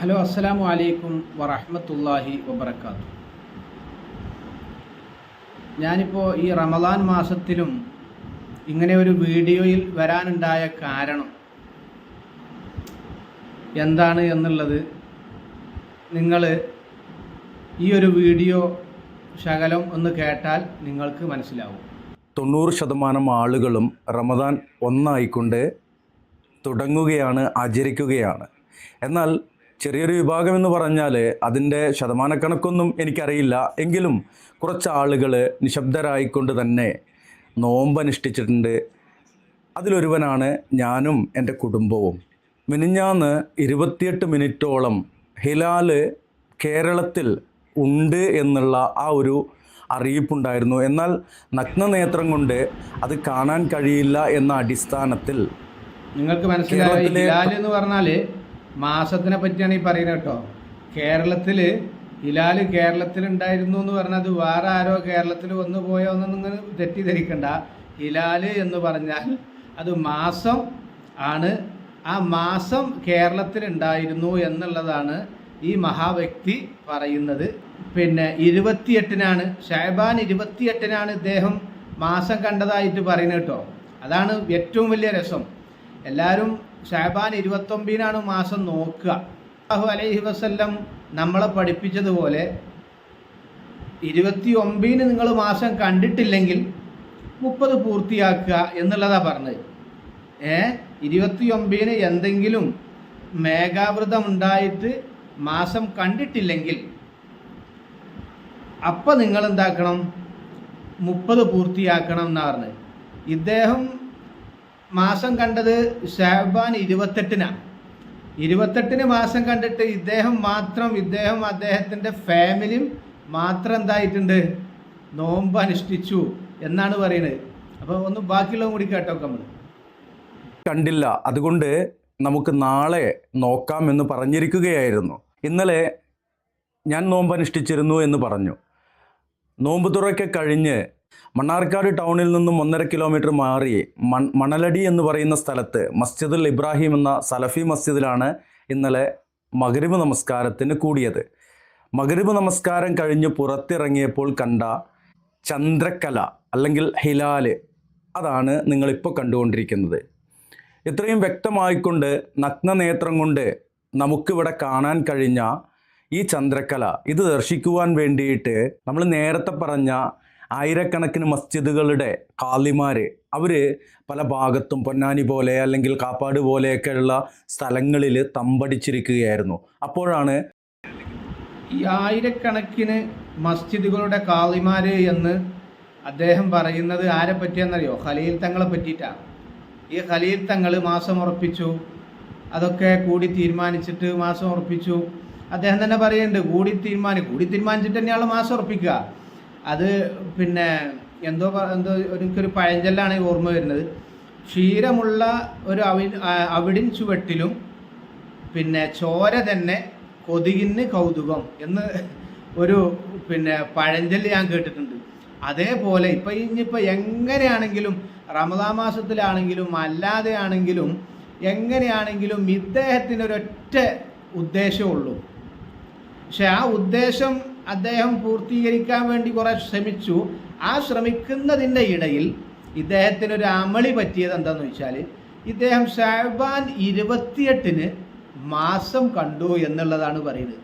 Hello അസ്സലാമു അലൈക്കും വറഹമത്തല്ലാഹി വബർക്കാത്തു ഞാനിപ്പോൾ ഈ റമദാൻ മാസത്തിലും ഇങ്ങനെ ഒരു വീഡിയോയിൽ വരാനുണ്ടായ കാരണം എന്താണ് എന്നുള്ളത് നിങ്ങൾ ഈ ഒരു വീഡിയോ ശകലം ഒന്ന് കേട്ടാൽ നിങ്ങൾക്ക് മനസ്സിലാവും. തൊണ്ണൂറ് ശതമാനം ആളുകളും റമദാൻ ഒന്നായിക്കൊണ്ട് തുടങ്ങുകയാണ് ആചരിക്കുകയാണ്. എന്നാൽ ചെറിയൊരു വിഭാഗം എന്ന് പറഞ്ഞാൽ അതിന്റെ ശതമാനക്കണക്കൊന്നും എനിക്കറിയില്ല. എങ്കിലും കുറച്ച് ആളുകൾ നിശബ്ദരായിക്കൊണ്ട് തന്നെ നോമ്പനുഷ്ഠിച്ചിട്ടുണ്ട്. അതിലൊരുവനാണ് ഞാനും എന്റെ കുടുംബവും. മിനിഞ്ഞാന്ന് ഇരുപത്തിയെട്ട് മിനിറ്റോളം ഹിലാൽ കേരളത്തിൽ ഉണ്ട് എന്നുള്ള ആ ഒരു അറിയിപ്പുണ്ടായിരുന്നു. എന്നാൽ നഗ്നനേത്രം കൊണ്ട് അത് കാണാൻ കഴിയില്ല എന്ന അടിസ്ഥാനത്തിൽ നിങ്ങൾക്ക് മനസ്സിലായി ഹിലാൽ എന്ന് പറഞ്ഞാൽ മാസത്തിനെ പറ്റിയാണ് ഈ പറയുന്നത് കേട്ടോ. കേരളത്തിൽ ഹിലാൽ കേരളത്തിലുണ്ടായിരുന്നു എന്ന് പറഞ്ഞത് വേറെ ആരോ കേരളത്തിൽ വന്നു പോയോ എന്നൊന്നും നിങ്ങൾ തെറ്റിദ്ധരിക്കണ്ട. ഹിലാൽ എന്ന് പറഞ്ഞാൽ അത് മാസം ആണ്. ആ മാസം കേരളത്തിലുണ്ടായിരുന്നു എന്നുള്ളതാണ് ഈ മഹാവ്യക്തി പറയുന്നത്. പിന്നെ ഇരുപത്തിയെട്ടിനാണ് ഷഹബാൻ ഇരുപത്തിയെട്ടിനാണ് ഇദ്ദേഹം മാസം കണ്ടതായിട്ട് പറയുന്നത് കേട്ടോ. അതാണ് ഏറ്റവും വലിയ രസം. എല്ലാവരും ഷാബാൻ ഇരുപത്തൊമ്പതിനാണ് മാസം നോക്കുക. അള്ളാഹു അലൈഹി വസ്ല്ലം നമ്മളെ പഠിപ്പിച്ചതുപോലെ ഇരുപത്തി ഒമ്പതിന് നിങ്ങൾ മാസം കണ്ടിട്ടില്ലെങ്കിൽ മുപ്പത് പൂർത്തിയാക്കുക എന്നുള്ളതാണ് പറഞ്ഞത്. ഏ? ഇരുപത്തി ഒമ്പതിന് എന്തെങ്കിലും മേഘാവൃതം ഉണ്ടായിട്ട് മാസം കണ്ടിട്ടില്ലെങ്കിൽ അപ്പം നിങ്ങൾ എന്താക്കണം മുപ്പത് പൂർത്തിയാക്കണം എന്നാണ് പറഞ്ഞത്. ഇദ്ദേഹം മാസം കണ്ടത് ഷാബാൻ ഇരുപത്തെട്ടിനാണ് ഇരുപത്തെട്ടിന് മാസം കണ്ടിട്ട് ഇദ്ദേഹം മാത്രം ഇദ്ദേഹം അദ്ദേഹത്തിന്റെ ഫാമിലിയും മാത്രം എന്തായിട്ടുണ്ട്? നോമ്പ് അനുഷ്ഠിച്ചു എന്നാണ് പറയുന്നത്. അപ്പോൾ ഒന്ന് ബാക്കിയുള്ളതും കൂടി കേട്ടോക്കാം നമ്മൾ കണ്ടില്ല. അതുകൊണ്ട് നമുക്ക് നാളെ നോക്കാം എന്ന് പറഞ്ഞിരിക്കുകയായിരുന്നു. ഇന്നലെ ഞാൻ നോമ്പ് അനുഷ്ഠിച്ചിരുന്നു എന്ന് പറഞ്ഞു. നോമ്പ് തുറയൊക്കെ കഴിഞ്ഞ് മണ്ണാർക്കാട് ടൗണിൽ നിന്നും ഒന്നര കിലോമീറ്റർ മാറി മണലടി എന്ന് പറയുന്ന സ്ഥലത്ത് മസ്ജിദുൽ ഇബ്രാഹിം എന്ന സലഫി മസ്ജിദിലാണ് ഇന്നലെ മഗ്രിബ് നമസ്കാരത്തിന് കൂടിയത്. മഗ്രിബ് നമസ്കാരം കഴിഞ്ഞ് പുറത്തിറങ്ങിയപ്പോൾ കണ്ട ചന്ദ്രക്കല അല്ലെങ്കിൽ ഹിലാൽ അതാണ് നിങ്ങളിപ്പോൾ കണ്ടുകൊണ്ടിരിക്കുന്നത്. ഇത്രയും വ്യക്തമായിക്കൊണ്ട് നഗ്നനേത്രം കൊണ്ട് നമുക്കിവിടെ കാണാൻ കഴിഞ്ഞ ഈ ചന്ദ്രക്കല ഇത് ദർശിക്കുവാൻ വേണ്ടിയിട്ട് നമ്മൾ നേരത്തെ പറഞ്ഞ ആയിരക്കണക്കിന് മസ്ജിദുകളുടെ കാലിമാര് അവർ പല ഭാഗത്തും പൊന്നാനി പോലെ അല്ലെങ്കിൽ കാപ്പാട് പോലെയൊക്കെയുള്ള സ്ഥലങ്ങളിൽ തമ്പടിച്ചിരിക്കുകയായിരുന്നു. അപ്പോഴാണ് ഈ ആയിരക്കണക്കിന് മസ്ജിദുകളുടെ കാളിമാര് എന്ന് അദ്ദേഹം പറയുന്നത് ആരെ പറ്റിയെന്നറിയോ? ഖലീൽ തങ്ങളെ പറ്റിയിട്ടാണ് ഈ ഖലീൽ തങ്ങൾ മാസം ഉറപ്പിച്ചു. അതൊക്കെ കൂടി തീരുമാനിച്ചിട്ട് മാസം ഉറപ്പിച്ചു. അദ്ദേഹം തന്നെ പറയുന്നുണ്ട് കൂടി തീരുമാനം കൂടി തീരുമാനിച്ചിട്ട് തന്നെയാണ് മാസം ഉറപ്പിക്കുക. അത് പിന്നെ എന്തോ എന്തോ എനിക്കൊരു പഴഞ്ചൊല്ലാണ് ഓർമ്മ വരുന്നത്. ക്ഷീരമുള്ള ഒരു അവി അവിടിൻ ചുവട്ടിലും പിന്നെ ചോര തന്നെ കൊതുകിന് കൗതുകം എന്ന് ഒരു പിന്നെ പഴഞ്ചൊല്ല് ഞാൻ കേട്ടിട്ടുണ്ട്. അതേപോലെ ഇപ്പം ഇനിയിപ്പോൾ എങ്ങനെയാണെങ്കിലും റമദാ മാസത്തിലാണെങ്കിലും അല്ലാതെ ആണെങ്കിലും എങ്ങനെയാണെങ്കിലും ഇദ്ദേഹത്തിന് ഒരൊറ്റ ഉദ്ദേശമുള്ളൂ പക്ഷെ ആ ഉദ്ദേശം അദ്ദേഹം പൂർത്തീകരിക്കാൻ വേണ്ടി കുറെ ശ്രമിച്ചു. ആ ശ്രമിക്കുന്നതിന്റെ ഇടയിൽ ഇദ്ദേഹത്തിന് ഒരു അമളി പറ്റിയത് എന്താണെന്ന് വെച്ചാൽ ഇദ്ദേഹം ഷാബാൻ ഇരുപത്തിയെട്ടിന് മാസം കണ്ടു എന്നുള്ളതാണ് പറയുന്നത്.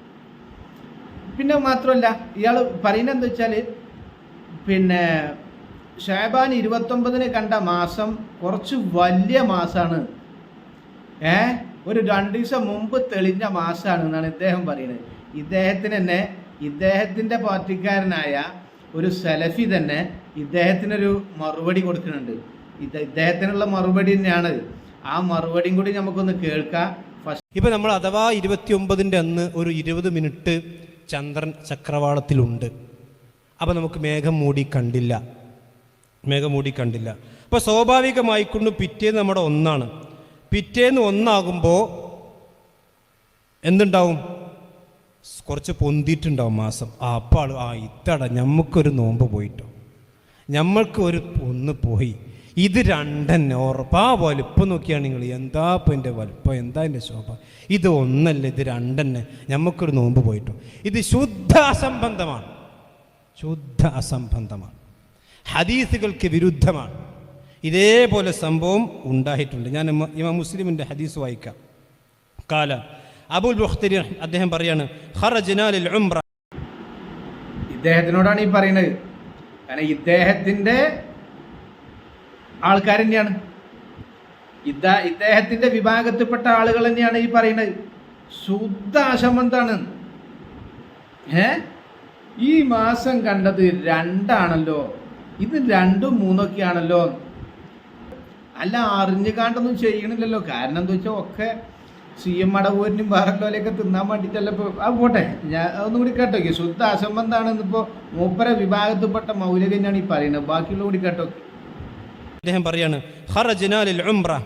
പിന്നെ മാത്രമല്ല ഇയാൾ പറയുന്നത് എന്താ വെച്ചാൽ പിന്നെ ഷാബാൻ ഇരുപത്തൊമ്പതിന് കണ്ട മാസം കുറച്ച് വലിയ മാസമാണ് ഏ? ഒരു രണ്ട് ദിവസം മുമ്പ് തെളിഞ്ഞ മാസമാണ് എന്നാണ് ഇദ്ദേഹം പറയുന്നത്. ഇദ്ദേഹത്തിന് തന്നെ ഇദ്ദേഹത്തിന്റെ പാർട്ടിക്കാരനായ ഒരു സെലഫി തന്നെ ഇദ്ദേഹത്തിനൊരു മറുപടി കൊടുക്കുന്നുണ്ട്. ഇത് ഇദ്ദേഹത്തിനുള്ള മറുപടി തന്നെയാണ്. ആ മറുപടിയും കൂടി നമുക്കൊന്ന് കേൾക്കാം. ഇപ്പൊ നമ്മൾ അഥവാ ഇരുപത്തിയൊമ്പതിന്റെ അന്ന് ഒരു ഇരുപത് മിനിറ്റ് ചന്ദ്രൻ ചക്രവാളത്തിലുണ്ട്. അപ്പൊ നമുക്ക് മേഘം മൂടി കണ്ടില്ല. മേഘം മൂടി കണ്ടില്ല. അപ്പോൾ സ്വാഭാവികമായിക്കൊണ്ട് പിറ്റേന്ന് നമ്മുടെ ഒന്നാണ്. പിറ്റേന്ന് ഒന്നാകുമ്പോൾ എന്തുണ്ടാവും? കുറച്ച് പൊന്തിയിട്ടുണ്ടാവും മാസം. ആ അപ്പോൾ ആ ഇത്തട ഞമ്മക്കൊരു നോമ്പ് പോയിട്ടോ. ഞമ്മൾക്ക് ഒരു ഒന്ന് പോയി. ഇത് രണ്ടെന്നെ ഉറപ്പാ വലുപ്പം നോക്കിയാണ് നിങ്ങൾ എന്താ ഇപ്പം എന്റെ വലുപ്പം എന്താ എന്റെ ശോഭ? ഇത് ഒന്നല്ല ഇത് രണ്ടെന്നെ നമുക്കൊരു നോമ്പ് പോയിട്ടോ. ഇത് ശുദ്ധ അസംബന്ധമാണ്. ശുദ്ധ അസംബന്ധമാണ്. ഹദീസുകൾക്ക് വിരുദ്ധമാണ്. ഇതേപോലെ സംഭവം ഉണ്ടായിട്ടുണ്ട്. ഞാൻ ഇമാം മുസ്ലിമിന്റെ ഹദീസ് വായിക്കാം. കാല അബുൽ ബുഖ്തരി അദ്ദേഹം പറയാണ് ഖറജ്നാലിൽ ഉംറ ഇദ്ദേഹത്തിനോടാണ് ഈ പറയുന്നത്. കാരണം ഇദ്ദേഹത്തിന്റെ ആൾക്കാർ തന്നെയാണ്. ഇദ്ദ ഇദ്ദേഹത്തിന്റെ വിഭാഗത്തിൽപ്പെട്ട ആളുകൾ തന്നെയാണ് ഈ പറയുന്നത്. ശുദ്ധ അസംബന്ധാണ് ഏ? ഈ മാസം കണ്ടത് രണ്ടാണല്ലോ. ഇത് രണ്ടും മൂന്നൊക്കെ ആണല്ലോ അല്ല അറിഞ്ഞു കാണ്ടൊന്നും ചെയ്യണില്ലല്ലോ. കാരണം എന്താ വെച്ചാൽ ഒക്കെ സി എം മടവൂരിനും ബാറക്കോലൊക്കെ തിന്നാൻ വേണ്ടിയിട്ടല്ല ഇപ്പോൾ ആ പോട്ടെ. ഞാൻ ഒന്നും കൂടി കേട്ടോ ശുദ്ധ അസംബന്ധമാണ് ഇന്നിപ്പോൾ മൂപ്പര വിഭാഗത്തിൽപ്പെട്ട മൗലിക തന്നെയാണ് ഈ പറയുന്നത്. ബാക്കിയുള്ള കൂടി കേട്ടോ. അദ്ദേഹം പറയാണ് ഹറജിനാലിൽ ഉംറ.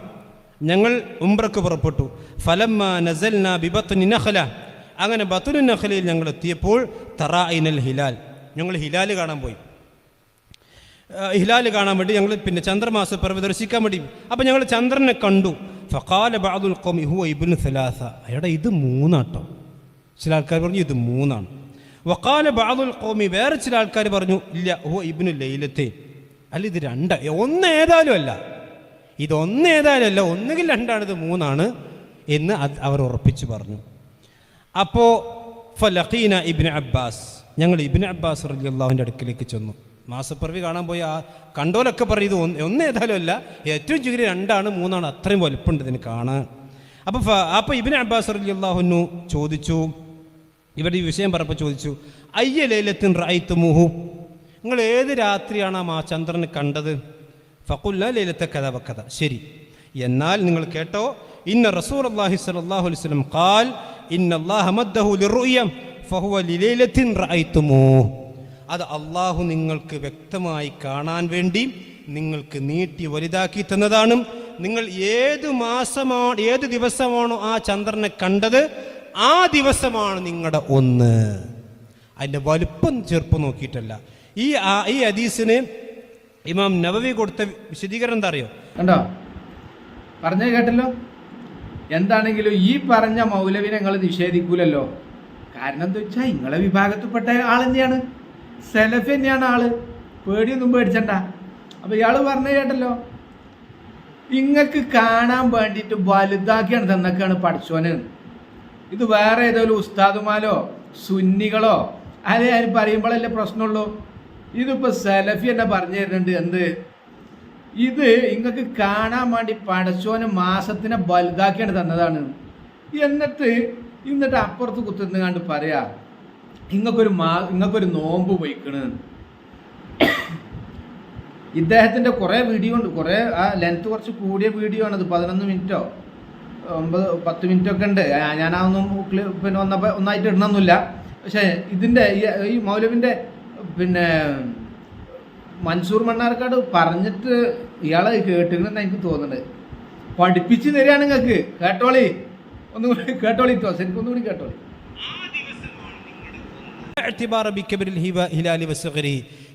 ഞങ്ങൾ ഉംറക്ക് പുറപ്പെട്ടു. ഫലമ്മ നസൽന ബിബത്നി നഖല. അങ്ങനെ ബത്തുനു നഖലയിൽ ഞങ്ങൾ എത്തിയപ്പോൾ തറായിനൽ ഹിലാൽ. ഞങ്ങൾ ഹിലാൽ കാണാൻ പോയി. ഹിലാൽ കാണാൻ വേണ്ടി ഞങ്ങൾ പിന്നെ ചന്ദ്രമാസ പിറവി ദർശിക്കാൻ വേണ്ടി. അപ്പം ഞങ്ങൾ ചന്ദ്രനെ കണ്ടു. ഫഖാല ബാദുൽ ഖൗമി ഹുവ ഇബ്നു സലാസ. എടാ ഇത് മൂന്നാട്ടോ. ചില ആൾക്കാർ പറഞ്ഞു ഇത് മൂന്നാണ്. വക്കാല ബാദുൽ കോമി വേറെ ചില ആൾക്കാർ പറഞ്ഞു ഇല്ല ഹുവ ഇബ്നു ലൈലത്തെ അല്ല ഇത് രണ്ട് ഒന്ന് ഏതായാലും അല്ല. ഇതൊന്ന് ഏതായാലും അല്ല ഒന്നുകിൽ രണ്ടാണ് ഇത് മൂന്നാണ് എന്ന് അവർ ഉറപ്പിച്ചു പറഞ്ഞു. അപ്പോൾ ഫലഖീന ഇബ്നു അബ്ബാസ്. ഞങ്ങൾ ഇബ്നു അബ്ബാസ് റളിയല്ലാഹുവിന്റെ അടുക്കിലേക്ക് ചെന്നു. മാസപ്പിറവി കാണാൻ പോയി. ആ കണ്ടോലൊക്കെ പറയും ഇത് ഒന്ന് ഏതായാലും അല്ല ഏറ്റവും ചുരി രണ്ടാണ് മൂന്നാണ് അത്രയും വലുപ്പമുണ്ട് ഇതിന് കാണാൻ. അപ്പോൾ അപ്പോൾ ഇബിൻ അബ്ബാസ് അള്ളാഹുനു ചോദിച്ചു ഇവരുടെ ഈ വിഷയം പറഞ്ഞപ്പോൾ ചോദിച്ചു അയ്യ ലേലത്തിൻ റായിത്ത് മുഹു നിങ്ങൾ ഏത് രാത്രിയാണ് ആ ചന്ദ്രനെ കണ്ടത്? ഫക്കുല്ല ലേലത്തെ കഥ വക്കഥ ശരി. എന്നാൽ നിങ്ങൾ കേട്ടോ ഇന്ന റസൂർ അള്ളാഹി സ്വല്ലല്ലാഹു അലൈഹി കാൽ ഇന്ന ലിറുയം ഫഹുവ ലിലൈലത്തിൻ റഅയ്തുമൂ അത് അള്ളാഹു നിങ്ങൾക്ക് വ്യക്തമായി കാണാൻ വേണ്ടി നിങ്ങൾക്ക് നീട്ടി വലുതാക്കി തന്നതാണ്. നിങ്ങൾ ഏത് മാസമാണ് ഏത് ദിവസമാണോ ആ ചന്ദ്രനെ കണ്ടത് ആ ദിവസമാണ് നിങ്ങളുടെ ഒന്ന്. അതിന്റെ വലുപ്പം ചെറുപ്പം നോക്കിയിട്ടല്ല. ഈ ഈ അദീസിന് ഇമാം നവവി കൊടുത്ത വിശദീകരണം എന്താ അറിയോ? കണ്ടോ? പറഞ്ഞു കേട്ടല്ലോ? എന്താണെങ്കിലും ഈ പറഞ്ഞ മൗലവിനെ നിങ്ങൾ നിഷേധിക്കൂലല്ലോ. കാരണം എന്താ വെച്ചാൽ നിങ്ങളെ വിഭാഗത്തിൽപ്പെട്ട ആൾ തന്നെയാണ്. സെലഫ് തന്നെയാണ് ആൾ. പേടിയൊന്നും പേടിച്ചണ്ട. അപ്പൊ ഇയാൾ പറഞ്ഞു കേട്ടല്ലോ? ഇങ്ങക്ക് കാണാൻ വേണ്ടിയിട്ട് വലുതാക്കിയാണ് തന്നൊക്കെയാണ് പഠിച്ചോന്. ഇത് വേറെ ഏതെങ്കിലും ഉസ്താദുമാരോ സുന്നികളോ അല്ലെ അതിന് പറയുമ്പോഴല്ലേ പ്രശ്നമുള്ളൂ? ഇതിപ്പോ സെലഫി എന്നെ പറഞ്ഞു തരുന്നുണ്ട്. എന്ത്? ഇത് ഇങ്ങക്ക് കാണാൻ വേണ്ടി പടച്ചോന് മാസത്തിനെ വലുതാക്കിയാണ് തന്നതാണ്. എന്നിട്ട് എന്നിട്ട് അപ്പുറത്ത് കുത്തുന്നു കണ്ട് പറയാ ഇങ്ങക്കൊരു മാ ഇങ്ങക്കൊരു നോമ്പ് പോയിക്കണ്. ഇദ്ദേഹത്തിന്റെ കുറേ വീഡിയോ ഉണ്ട്. കുറേ ആ ലെങ്ത് കുറച്ച് കൂടിയ വീഡിയോ ആണ് അത് പതിനൊന്ന് മിനിറ്റോ ഒമ്പത് പത്ത് മിനിറ്റ് ഒക്കെ ഉണ്ട്. ഞാൻ അതൊന്നും പിന്നെ ഒന്നപ്പോൾ ഒന്നായിട്ട് ഇടണമെന്നില്ല പക്ഷേ ഇതിന്റെ ഈ മൗലവിന്റെ പിന്നെ മൻസൂർ മണ്ണാർക്കാട് പറഞ്ഞിട്ട് ഇയാളെ കേട്ടിരുന്നെന്ന് എനിക്ക് തോന്നുന്നത് പഠിപ്പിച്ച് തരികയാണ് നിങ്ങൾക്ക് കേട്ടോളി. ഒന്നുകൂടി കേട്ടോളി. ശരിക്കും ഒന്നുകൂടി കേട്ടോളി ഇഅ്തിബാറ ബിക്കബരിൽ ഹിവ- ഹിലാലി വസ്ഗരി.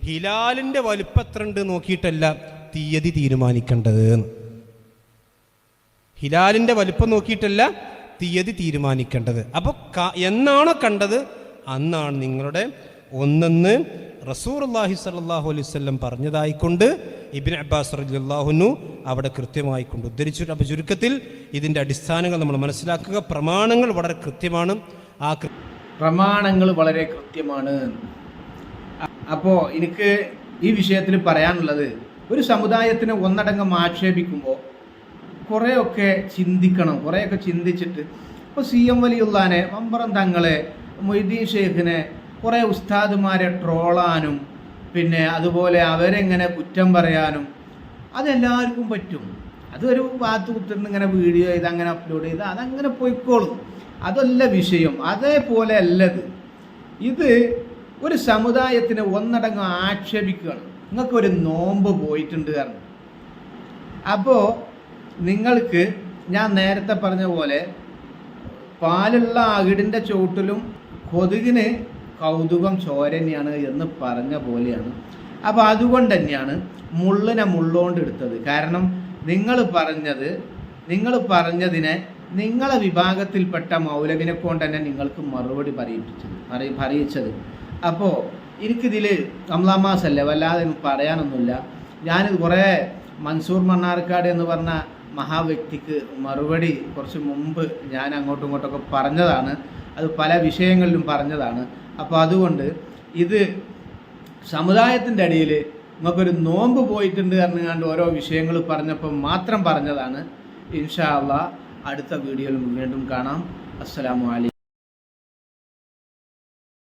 ഹിലാലിന്റെ വലുപ്പത്രണ്ട് നോക്കിയിട്ടല്ല തീയതി തീരുമാനിക്കേണ്ടത്. ഹിലാലിന്റെ വലുപ്പം നോക്കിയിട്ടല്ല തീയതി തീരുമാനിക്കേണ്ടത്. അപ്പോൾ എന്നാണോ കണ്ടത്? അന്നാണ് നിങ്ങളുടെ ഒന്നെന്ന് റസൂർ അള്ളാഹി സല്ലാഹു അലൈവല്ലം പറഞ്ഞതായിക്കൊണ്ട് ഇബിൻ അബ്ബാസ് അള്ളാഹുനു അവിടെ കൃത്യമായി കൊണ്ട് ഉദ്ധരിച്ചു. അപ്പോൾ ചുരുക്കത്തിൽ ഇതിന്റെ അടിസ്ഥാനങ്ങൾ നമ്മൾ മനസ്സിലാക്കുക. പ്രമാണങ്ങൾ വളരെ കൃത്യമാണ്. ആ പ്രമാണങ്ങൾ വളരെ കൃത്യമാണ്. അപ്പോൾ എനിക്ക് ഈ വിഷയത്തിൽ പറയാനുള്ളത് ഒരു സമുദായത്തിനെ ഒന്നടങ്കം ആക്ഷേപിക്കുമ്പോൾ കുറേയൊക്കെ ചിന്തിക്കണം കുറേയൊക്കെ ചിന്തിച്ചിട്ട് ഇപ്പോൾ സി എം വലിയുള്ളാനെ മമ്പറം തങ്ങളെ മൊയ്തീൻ ഷെയ്ഖിനെ കുറേ ഉസ്താദുമാരെ ട്രോളാനും പിന്നെ അതുപോലെ അവരെങ്ങനെ കുറ്റം പറയാനും അതെല്ലാവർക്കും പറ്റും. അതൊരു ഭാഗത്ത് ഇങ്ങനെ വീഡിയോ ചെയ്ത് അങ്ങനെ അപ്ലോഡ് ചെയ്ത് അതങ്ങനെ പോയിക്കോളും. അതല്ല വിഷയം അതേപോലെ അല്ലത് ഇത് ഒരു സമുദായത്തിനെ ഒന്നടങ്കം ആക്ഷേപിക്കുകയാണ്. നിങ്ങൾക്കൊരു നോമ്പ് പോയിട്ടുണ്ട് കാരണം അപ്പോൾ നിങ്ങൾക്ക് ഞാൻ നേരത്തെ പറഞ്ഞ പോലെ പാലുള്ള അകിടിന്റെ ചുവട്ടിലും കൊതുകിന് കൗതുകം ചോരന്യാണ് എന്ന് പറഞ്ഞ പോലെയാണ്. അപ്പോൾ അതുകൊണ്ട് തന്നെയാണ് മുള്ളിനെ മുള്ളുകൊണ്ട് എടുത്തത്. കാരണം നിങ്ങൾ പറഞ്ഞത് നിങ്ങൾ പറഞ്ഞതിനെ നിങ്ങളെ വിഭാഗത്തിൽപ്പെട്ട മൗലവിനെ കൊണ്ട് തന്നെ നിങ്ങൾക്ക് മറുപടി പറയിപ്പിച്ചത് പറയി പറയിച്ചത്. അപ്പോൾ എനിക്കിതിൽ കമലാമാസ് അല്ലേ വല്ലാതെ പറയാനൊന്നുമില്ല. ഞാനിത് കുറേ മൻസൂർ മണ്ണാർക്കാട് എന്ന് പറഞ്ഞ മഹാവ്യക്തിക്ക് മറുപടി കുറച്ച് മുമ്പ് ഞാൻ അങ്ങോട്ടും ഇങ്ങോട്ടൊക്കെ പറഞ്ഞതാണ്. അത് പല വിഷയങ്ങളിലും പറഞ്ഞതാണ്. അപ്പോൾ അതുകൊണ്ട് ഇത് സമുദായത്തിന്റെ അടിയിൽ നമുക്കൊരു നോമ്പ് പോയിട്ടുണ്ട് പറഞ്ഞുകൊണ്ട് ഓരോ വിഷയങ്ങൾ പറഞ്ഞപ്പോൾ മാത്രം പറഞ്ഞതാണ്. ഇൻഷാ അള്ളാ അടുത്ത വീഡിയോയിൽ വീണ്ടും കാണാം. അസ്സലാമു അലൈക്കും